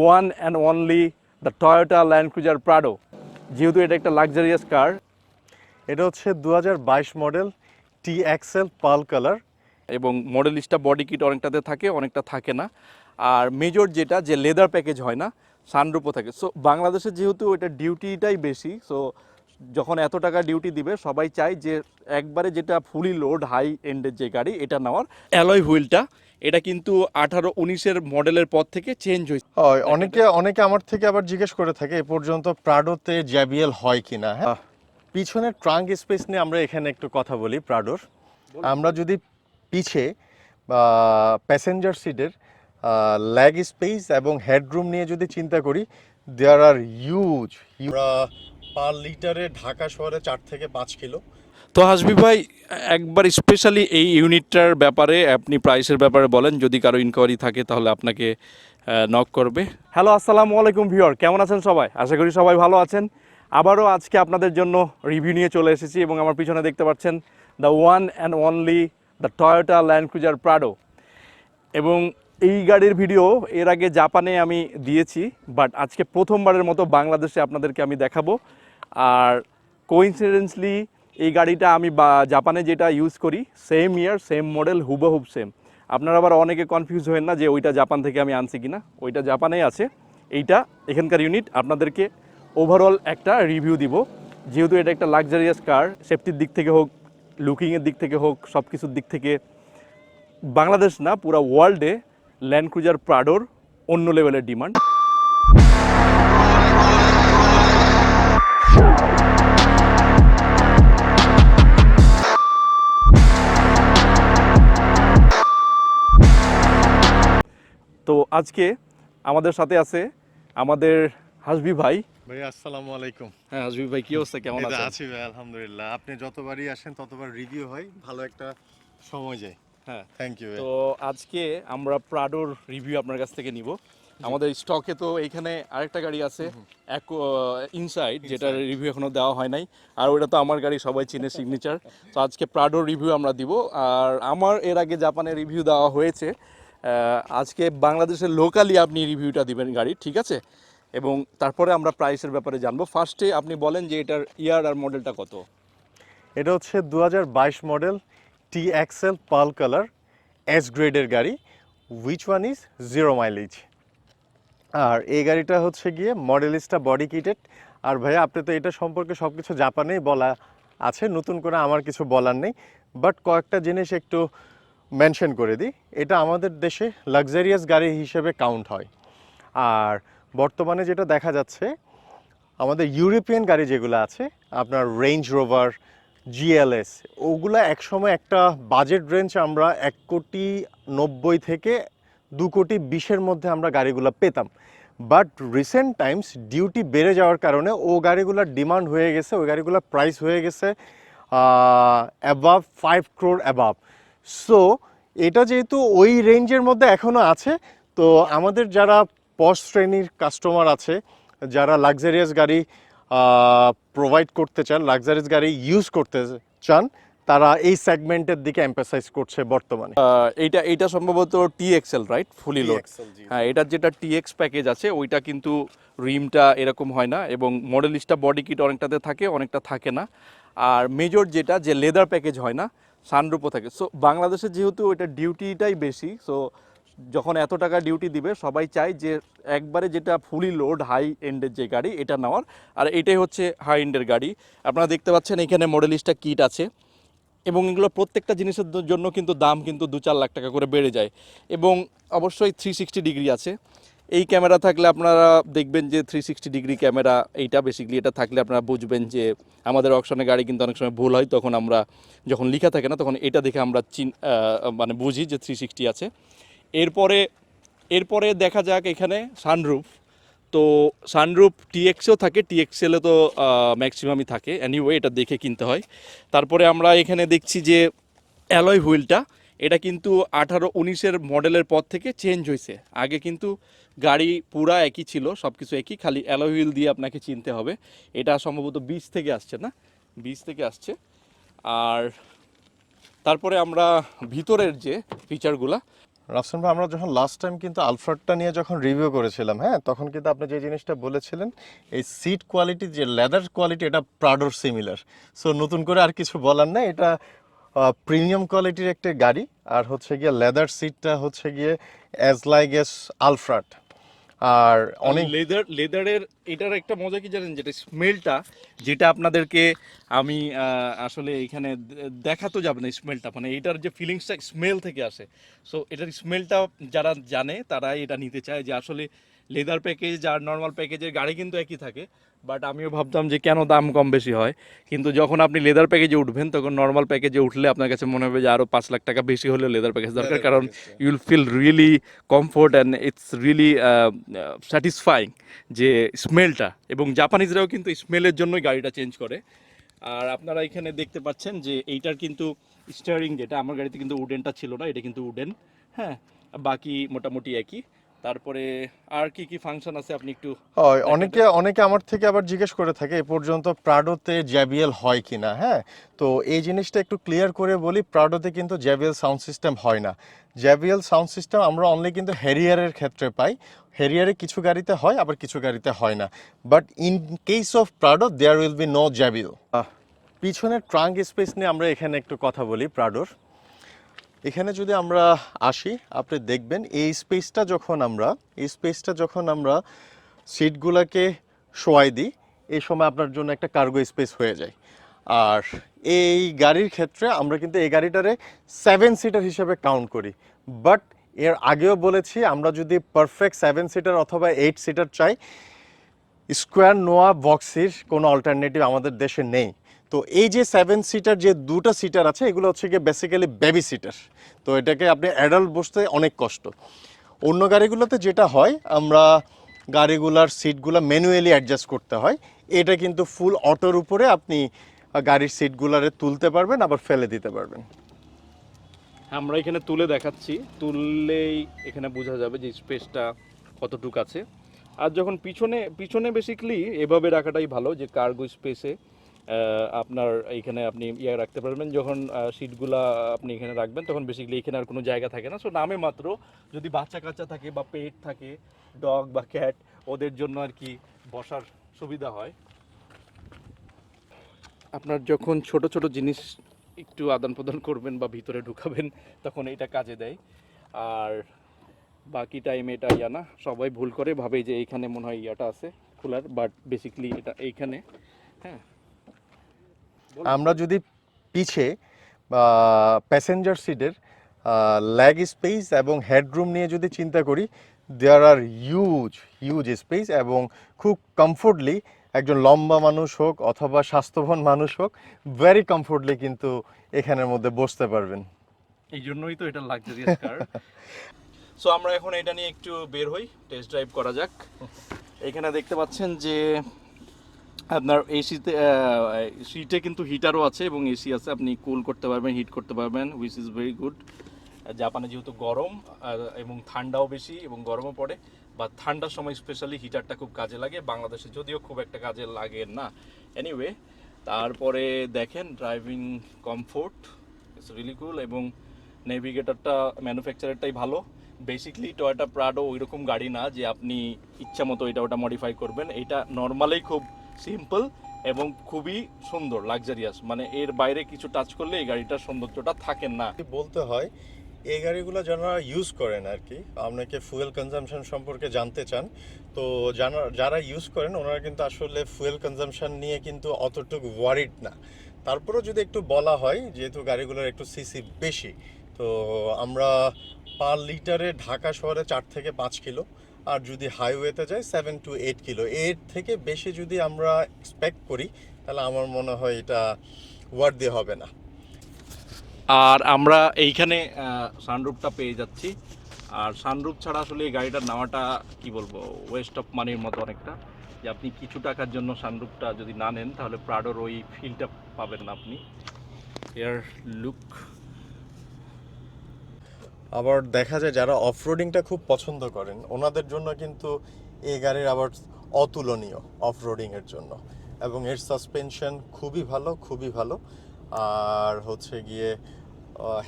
One and only the Toyota Land Cruiser Prado যেহেতু এটা একটা লাক্সারিয়াস কার এটা হচ্ছে দু হাজার বাইশ model T X L pearl colour এবং মডেলিস্টটা বডি কিট অনেকটাতে থাকে অনেকটা থাকে না। আর মেজর যেটা যে লেদার প্যাকেজ হয় না সানরূপও থাকে। সো বাংলাদেশে যেহেতু এটা ডিউটিটাই বেশি সো যখন এত টাকা ডিউটি দিবে সবাই চায় যে একবারে যেটা ফুলি লোড হাই এন্ডের যে গাড়ি এটা নেওয়ার। অ্যালয় হুইলটা এটা কিন্তু আঠারো উনিশের মডেলের পর থেকে চেঞ্জ হয়েছে। হয় অনেকে অনেকে আমার থেকে আবার জিজ্ঞেস করে থাকে এ পর্যন্ত প্রাডোতে জ্যাবিএল হয় কিনা? হ্যাঁ পিছনের ট্রাঙ্ক স্পেস নিয়ে আমরা এখানে একটু কথা বলি প্রাডোর আমরা যদি পিছে প্যাসেঞ্জার সিটের ল্যাগ স্পেস এবং হেডরুম নিয়ে যদি চিন্তা করি দেয়ার আর ইউজ পার লিটারে ঢাকা শহরে চার থেকে পাঁচ কিলো। তো হাসবি ভাই, একবার স্পেশালি এই ইউনিটটার ব্যাপারে আপনি প্রাইসের ব্যাপারে বলেন, যদি কারও ইনকোয়ারি থাকে তাহলে আপনাকে নক করবে। হ্যালো আসসালামু আলাইকুম ভিউয়ার কেমন আছেন সবাই? আশা করি সবাই ভালো আছেন। আবারও আজকে আপনাদের জন্য রিভিউ নিয়ে চলে এসেছি এবং আমার পিছনে দেখতে পাচ্ছেন the one and only the Toyota Land Cruiser Prado এবং এই গাড়ির ভিডিও এর আগে জাপানে আমি দিয়েছি বাট আজকে প্রথমবারের মতো বাংলাদেশে আপনাদেরকে আমি দেখাবো। আর কোইন্সিডেন্সলি এই গাড়িটা আমি জাপানে যেটা ইউজ করি সেম ইয়ার সেম মডেল হুবহুব সেম আপনারা আবার অনেকে কনফিউজ হবেন না যে ওইটা জাপান থেকে আমি আনছি কিনা। ওইটা জাপানেই আছে। এইটা এখানকার ইউনিট আপনাদেরকে ওভারঅল একটা রিভিউ দিব। যেহেতু এটা একটা লাক্সারিয়াস কার সেফটির দিক থেকে হোক লুকিংয়ের দিক থেকে হোক সব কিছুর দিক থেকে। বাংলাদেশ না, পুরো ওয়ার্ল্ডে ল্যান্ড ক্রুজার প্রাডোর অন্য লেভেলের ডিমান্ড আজকে আমাদের সাথে আছে আমাদের হাসবি ভাই। ভাই আসসালামু আলাইকুম। হ্যাঁ হাসবি ভাই কি অবস্থা? কেমন আছেন? আছি ভাই আলহামদুলিল্লাহ। আপনি যতবারই আসেন ততবার রিভিউ হয় ভালো একটা সময় যায়। হ্যাঁ। থ্যাংক ইউ তো আজকে আমরা প্রাডোর রিভিউ আপনার কাছ থেকে নিব। আমাদের স্টকে তো এইখানে আরেকটা গাড়ি আছে এক ইনসাইড যেটা রিভিউ এখনও দেওয়া হয় নাই। আর ওটা তো আমার গাড়ি সবাই চিনে সিগনেচার তো আজকে প্রাডোর রিভিউ আমরা দিব। আর আমার এর আগে জাপানের রিভিউ দেওয়া হয়েছে। আজকে বাংলাদেশের লোকালি আপনি রিভিউটা দিবেন গাড়ি, ঠিক আছে? এবং তারপরে আমরা প্রাইসের ব্যাপারে জানব। ফার্স্টে আপনি বলেন যে এটার ইয়ার আর মডেলটা কত? এটা হচ্ছে দু হাজার বাইশ model T X L pearl colour S গ্রেডের গাড়ি। Which one is zero mileage আর এই গাড়িটা হচ্ছে গিয়ে মডেলিস্টা বডি কিটেড আর ভাইয়া, আপনি তো এটা সম্পর্কে সব কিছু জাপানেই বলা আছে, নতুন করে আমার কিছু বলার নেই। বাট কয়েকটা জিনিস একটু মেনশন করে দিই, এটা আমাদের দেশে লাক্সারিয়াস গাড়ি হিসেবে কাউন্ট হয়। আর বর্তমানে যেটা দেখা যাচ্ছে, আমাদের ইউরোপিয়ান গাড়ি যেগুলো আছে, আপনার রেঞ্জ রোভার জিএলএস ওগুলো একসময় একটা বাজেট রেঞ্জ আমরা এক কোটি নব্বই থেকে দু কোটি বিশের মধ্যে আমরা গাড়িগুলো পেতাম। বাট রিসেন্ট টাইমস ডিউটি বেড়ে যাওয়ার কারণে ও গাড়িগুলোর ডিমান্ড হয়ে গেছে, ওই গাড়িগুলোর প্রাইস হয়ে গেছে above five crore above so এটা যেহেতু ওই রেঞ্জের মধ্যে এখনও আছে তো আমাদের যারা পশ শ্রেণির কাস্টমার আছে যারা লাক্সারিয়াস গাড়ি প্রোভাইড করতে চান লাক্সারিয়াস গাড়ি ইউজ করতে চান তারা এই সেগমেন্টের দিকে এম্পাসাইজ করছে বর্তমানে। আহ, এইটা এইটা সম্ভবত T X L right fully load হ্যাঁ এটার যেটা টিএক্স প্যাকেজ আছে ওইটা কিন্তু রিমটা এরকম হয় না এবং মডেলিস্টটা বডি কিট অনেকটাতে থাকে অনেকটা থাকে না। আর মেজর যেটা যে লেদার প্যাকেজ হয় না সানরূপও থাকে। সো বাংলাদেশে যেহেতু ওইটা ডিউটিটাই বেশি সো যখন এত টাকা ডিউটি দিবে, সবাই চায় যে একবারে যেটা ফুলি লোড হাই এন্ডের যে গাড়ি, এটা নেওয়ার। আর এটাই হচ্ছে হাই এন্ডের গাড়ি। আপনারা দেখতে পাচ্ছেন এখানে মডেলিস্টটা কিট আছে। এবং এগুলো প্রত্যেকটা জিনিসের জন্য কিন্তু দাম কিন্তু দু চার লাখ টাকা করে বেড়ে যায়। এবং অবশ্যই থ্রি সিক্সটি ডিগ্রি আছে। এই ক্যামেরা থাকলে আপনারা দেখবেন যে থ্রি সিক্সটি ডিগ্রি ক্যামেরা, এইটা বেসিক্যালি এটা থাকলে আপনারা বুঝবেন যে আমাদের অকশনে গাড়ি কিন্তু অনেক সময় ভুল হয়, তখন আমরা যখন লেখা থাকে না, তখন এটা দেখে আমরা চিন মানে বুঝি যে থ্রি সিক্সটি আছে। এরপরে এরপরে দেখা যাক এখানে সানরুফ তো সানরুফ টিএক্সেও থাকে টিএক্সেলে তো ম্যাক্সিমামই থাকে। অ্যানিওয়ে এটা দেখে কিনতে হয়। তারপরে আমরা এখানে দেখছি যে অ্যালয় হুইলটা এটা কিন্তু আঠারো উনিশের মডেলের পর থেকে চেঞ্জ হয়েছে আগে কিন্তু গাড়ি পুরা একই ছিল সব কিছু একই, খালি অ্যালয় হুইল দিয়ে আপনাকে চিনতে হবে। এটা সম্ভবত বীজ থেকে আসছে না? বীজ থেকে আসছে। আর তারপরে আমরা ভিতরের যে ফিচারগুলা রাফসান ভাই, আমরা যখন লাস্ট টাইম কিন্তু আলফ্রাডটা নিয়ে যখন রিভিউ করেছিলাম হ্যাঁ তখন কিন্তু আপনি যে জিনিসটা বলেছিলেন, এই সিট কোয়ালিটি যে লেদার কোয়ালিটি এটা প্রাডোর সিমিলার সো নতুন করে আর কিছু বলার নাই, এটা প্রিমিয়াম কোয়ালিটির একটা গাড়ি, আর হচ্ছে গিয়ে লেদার সিটটা হচ্ছে গিয়ে অ্যাজ লাইক এস আলফ্রাড আর অনেক লেদার লেদারের এটার একটা মজা কি জানেন? যেটা স্মেলটা যেটা আপনাদেরকে আমি আসলে এখানে দেখাতো যাবে না স্মেলটা মানে এটার যে ফিলিংসটা স্মেল থেকে আসে। সো এটার স্মেলটা যারা জানে তারা এটা নিতে চায় যে আসলে লেদার প্যাকেজ আর নর্মাল প্যাকেজের গাড়ি কিন্তু একই থাকে বাট আমিও ভাবতাম যে কেন দাম কম বেশি হয়। কিন্তু যখন আপনি লেদার প্যাকেজে উঠবেন তখন নর্মাল প্যাকেজে উঠলে আপনার কাছে মনে হবে যে আরও পাঁচ লাখ টাকা বেশি হলেও লেদার প্যাকেজ দরকার কারণ you'll feel really comfort and it's really satisfying যে স্মেলটা এবং জাপানিজরাও কিন্তু স্মেলের জন্যই গাড়িটা চেঞ্জ করে। আর আপনারা এখানে দেখতে পাচ্ছেন যে এইটার কিন্তু স্টিয়ারিং যেটা আমার গাড়িতে কিন্তু উডেনটা ছিল না এটা কিন্তু উডেন হ্যাঁ বাকি মোটামুটি একই। তারপরে আর কি কি ফাংশন আছে আপনি একটু হয় অনেকে অনেকে আমার থেকে আবার জিজ্ঞেস করে থাকে এ পর্যন্ত প্রাডোতে জ্যাবিএল হয় কিনা? হ্যাঁ তো এই জিনিসটা একটু ক্লিয়ার করে বলি প্রাডোতে কিন্তু জ্যাবিএল সাউন্ড সিস্টেম হয় না। জ্যাবিএল সাউন্ড সিস্টেম আমরা অনলি কিন্তু হ্যারিয়ারের ক্ষেত্রে পাই। হ্যারিয়ারে কিছু গাড়িতে হয় আবার কিছু গাড়িতে হয় না। But in case of Prado there will be no JBL পিছনের ট্রাঙ্ক স্পেস নিয়ে আমরা এখানে একটু কথা বলি প্রাডোর এখানে যদি আমরা আসি, আপনি দেখবেন এই স্পেসটা যখন আমরা, এই স্পেসটা যখন আমরা সিটগুলোকে শোয়াই দিই, এই সময় আপনার জন্য একটা কার্গো স্পেস হয়ে যায়। আর এই গাড়ির ক্ষেত্রে আমরা কিন্তু এই গাড়িটারে সেভেন সিটার হিসেবে কাউন্ট করি। বাট এর আগেও বলেছি, আমরা যদি পারফেক্ট সেভেন সিটার অথবা এইট সিটার চাই স্কোয়ার নোয়া বক্সির কোনো অল্টারনেটিভ আমাদের দেশে নেই। তো এই যে সেভেন সিটার যে দুটো সিটার আছে, এগুলো হচ্ছে গিয়ে বেসিক্যালি বেবি সিটার তো এটাকে আপনি অ্যাডাল্ট বসতে অনেক কষ্ট। অন্য গাড়িগুলোতে যেটা হয়, আমরা গাড়িগুলার সিটগুলো ম্যানুয়ালি অ্যাডজাস্ট করতে হয়। এটা কিন্তু ফুল অটোর উপরে আপনি গাড়ির সিটগুলারে তুলতে পারবেন, আবার ফেলে দিতে পারবেন। আমরা এখানে তুলে দেখাচ্ছি। তুললেই এখানে বোঝা যাবে যে স্পেসটা কতটুক আছে। আর যখন পিছনে পিছনে বেসিক্যালি এভাবে রাখাটাই ভালো যে কার্গো স্পেসে আপনার এইখানে আপনি ইয়ে রাখতে পারবেন। যখন সিটগুলা আপনি এখানে রাখবেন, তখন বেসিক্যালি এখানে আর কোনো জায়গা থাকে না। সো নামে মাত্র যদি বাচ্চা কাচ্চা থাকে বা পেট থাকে ডগ বা ক্যাট ওদের জন্য আর কি বসার সুবিধা হয়। আপনার যখন ছোট ছোট জিনিস একটু আদান প্রদান করবেন বা ভিতরে ঢুকাবেন, তখন এটা কাজে দেয়। আর বাকি টাইম এটা ইয়া না, সবাই ভুল করে ভাবে যে এইখানে মনে হয় ইয়াটা আছে, খোলার বাট বেসিক্যালি এটা এইখানে হ্যাঁ। আমরা যদি পিছে প্যাসেঞ্জার সিটের ল্যাগ স্পেস এবং হেডরুম নিয়ে যদি চিন্তা করি there are huge huge space এবং খুব কমফোর্টলি একজন লম্বা মানুষ হোক অথবা স্বাস্থ্যবান মানুষ হোক ভেরি কমফোর্টলি কিন্তু এখানের মধ্যে বসতে পারবেন। এই জন্যই তো এটা লাক্সারিয়াস কার সো আমরা এখন এটা নিয়ে একটু বের হই টেস্ট ড্রাইভ করা যাক। এখানে দেখতে পাচ্ছেন যে আপনার এসিতে সিটে কিন্তু হিটারও আছে এবং এসি আছে। আপনি কুল করতে পারবেন হিট করতে পারবেন উইচ ইজ ভেরি গুড জাপানে যেহেতু গরম এবং ঠান্ডাও বেশি এবং গরমও পড়ে, বা ঠান্ডার সময় স্পেশালি হিটারটা খুব কাজে লাগে। বাংলাদেশে যদিও খুব একটা কাজে লাগে না। এনিওয়ে তারপরে দেখেন driving comfort it's really cool এবং নেভিগেটরটা ম্যানুফ্যাকচারেরটাই ভালো। বেসিকলি টয়োটা প্রাডো ওই রকম গাড়ি না যে আপনি ইচ্ছা মতো এটা ওটা মডিফাই করবেন। এটা নর্মালেই খুব সিম্পল এবং খুবই সুন্দর লাক্সারিয়াস মানে এর বাইরে কিছু টাচ করলে এই গাড়িটার সৌন্দর্যটা থাকে না। বলতে হয়, এই গাড়িগুলো যারা ইউজ করেন আর কি, আপনাকে ফুয়েল কনজামশন সম্পর্কে জানতে চান, তো জানা যারা ইউজ করেন, ওনারা কিন্তু আসলে ফুয়েল কনজামশন নিয়ে কিন্তু অতটুকু ওয়ারিড না। তারপরেও যদি একটু বলা হয়, যেহেতু গাড়িগুলোর একটু সিসি বেশি, তো আমরা পার লিটারে ঢাকা শহরে চার থেকে পাঁচ কিলো আর যদি হাইওয়েতে যাই সেভেন টু এইট কিলো এর থেকে বেশি যদি আমরা এক্সপেক্ট করি, তাহলে আমার মনে হয় এটা ওয়ার্দি হবে না। আর আমরা এইখানে সানরুফটা পেয়ে যাচ্ছি। আর সানরুফ ছাড়া আসলে এই গাড়িটার নেওয়াটা কি বলব ওয়েস্ট অফ মানির মতো অনেকটা। যে আপনি কিছু টাকার জন্য সানরুফটা যদি না নেন, তাহলে প্রাডোর ওই ফিলটা পাবেন না আপনি। এয়ার লুক আবার দেখা যায় যারা অফরোডিংটা খুব পছন্দ করেন, ওনাদের জন্য কিন্তু এই গাড়ির আবার অতুলনীয় অফরোডিংয়ের জন্য। এবং এর সাসপেনশন খুবই ভালো খুবই ভালো। আর হচ্ছে গিয়ে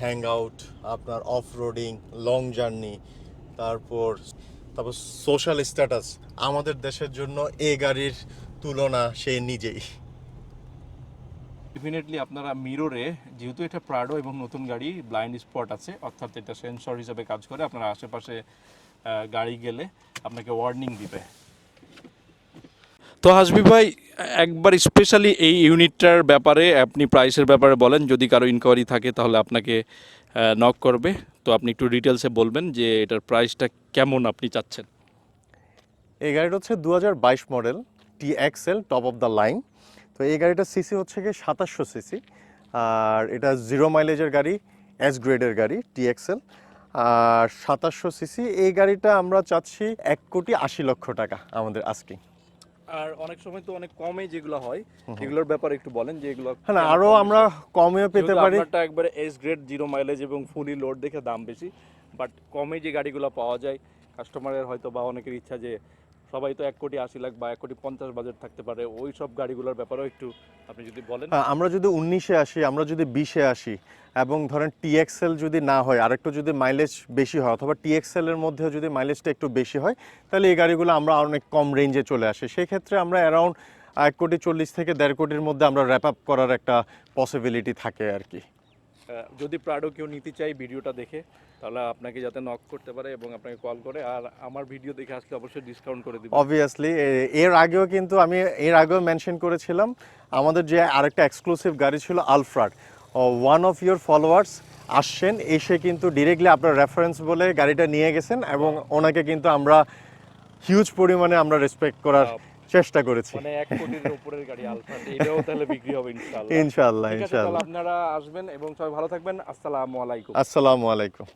হ্যাং আউট আপনার অফ রোডিং লং জার্নি তারপর তারপর সোশ্যাল স্ট্যাটাস আমাদের দেশের জন্য এ গাড়ির তুলনা সে নিজেই। ডেফিনেটলি আপনারা মিররে যেহেতু এটা প্রাডো এবং নতুন গাড়ি ব্লাইন্ড স্পট আছে অর্থাৎ এটা সেন্সর হিসাবে কাজ করে আপনার আশেপাশে গাড়ি গেলে আপনাকে ওয়ার্নিং দিবে। তো হাসবি ভাই একবার স্পেশালি এই ইউনিটটার ব্যাপারে আপনি প্রাইসের ব্যাপারে বলেন যদি কারও ইনকোয়ারি থাকে তাহলে আপনাকে নক করবে। তো আপনি একটু ডিটেলসে বলবেন যে এটার প্রাইসটা কেমন আপনি চাচ্ছেন। এই গাড়িটা হচ্ছে দু হাজার বাইশ model T X L top of the line তো এই গাড়িটা সিসি হচ্ছে গিয়ে সাতাশশো সিসি আর এটা জিরো মাইলেজের গাড়ি এস গ্রেডের গাড়ি টি এক্সেল আর সাতাশশো সিসি এই গাড়িটা আমরা চাচ্ছি এক কোটি আশি লক্ষ টাকা আমাদের আজকে আর অনেক সময় তো অনেক কমে যেগুলো হয় এগুলোর ব্যাপারে একটু বলেন যে এগুলো হ্যাঁ না আরও আমরা কমেও পেতে পারি। একবারে এস গ্রেড জিরো মাইলেজ এবং ফুলি লোড দেখে দাম বেশি বাট কমে যে গাড়িগুলো পাওয়া যায় কাস্টমারের হয়তো বা অনেকের ইচ্ছা যে সবাই তো এক কোটি আশি লাখ বা এক কোটি পঞ্চাশ বাজেট থাকতে পারে ওই সব গাড়িগুলোর ব্যাপারেও একটু আপনি যদি বলেন। হ্যাঁ, আমরা যদি উনিশে আসি আমরা যদি বিশে আসি এবং ধরেন টিএক্সএল যদি না হয় আরেকটু যদি মাইলেজ বেশি হয় অথবা টিএক্সএল এর মধ্যে যদি মাইলেজটা একটু বেশি হয় তাহলে এই গাড়িগুলো আমরা অনেক কম রেঞ্জে চলে আসে। সেই ক্ষেত্রে আমরা অ্যারাউন্ড এক কোটি চল্লিশ থেকে দেড় কোটির মধ্যে আমরা র্যাপ আপ করার একটা পসিবিলিটি থাকে আর কি। যদি প্রাডো কেউ নিতে চাই ভিডিওটা দেখে তাহলে আপনাকে যাতে নক করতে পারে এবং আপনাকে কল করে আর আমার ভিডিও দেখে আসলে অবশ্যই ডিসকাউন্ট করে দিবেন অবভিয়াসলি এর আগেও কিন্তু আমি এর আগেও মেনশন করেছিলাম আমাদের যে আরেকটা এক্সক্লুসিভ গাড়ি ছিল Alphard one of your followers আসছেন এসে কিন্তু ডিরেক্টলি আপনার রেফারেন্স বলে গাড়িটা নিয়ে গেছেন এবং ওনাকে কিন্তু আমরা হিউজ পরিমাণে আমরা রেসপেক্ট করার চেষ্টা করেছি। মানে এক কোটির উপরের গাড়ি আলফা এটাও তাহলে বিক্রি হবে ইনশাআল্লাহ। ইনশাআল্লাহ ইনশাআল্লাহ। আপনারা আসবেন এবং সবাই ভালো থাকবেন। আসসালামু আলাইকুম। আসসালামু আলাইকুম।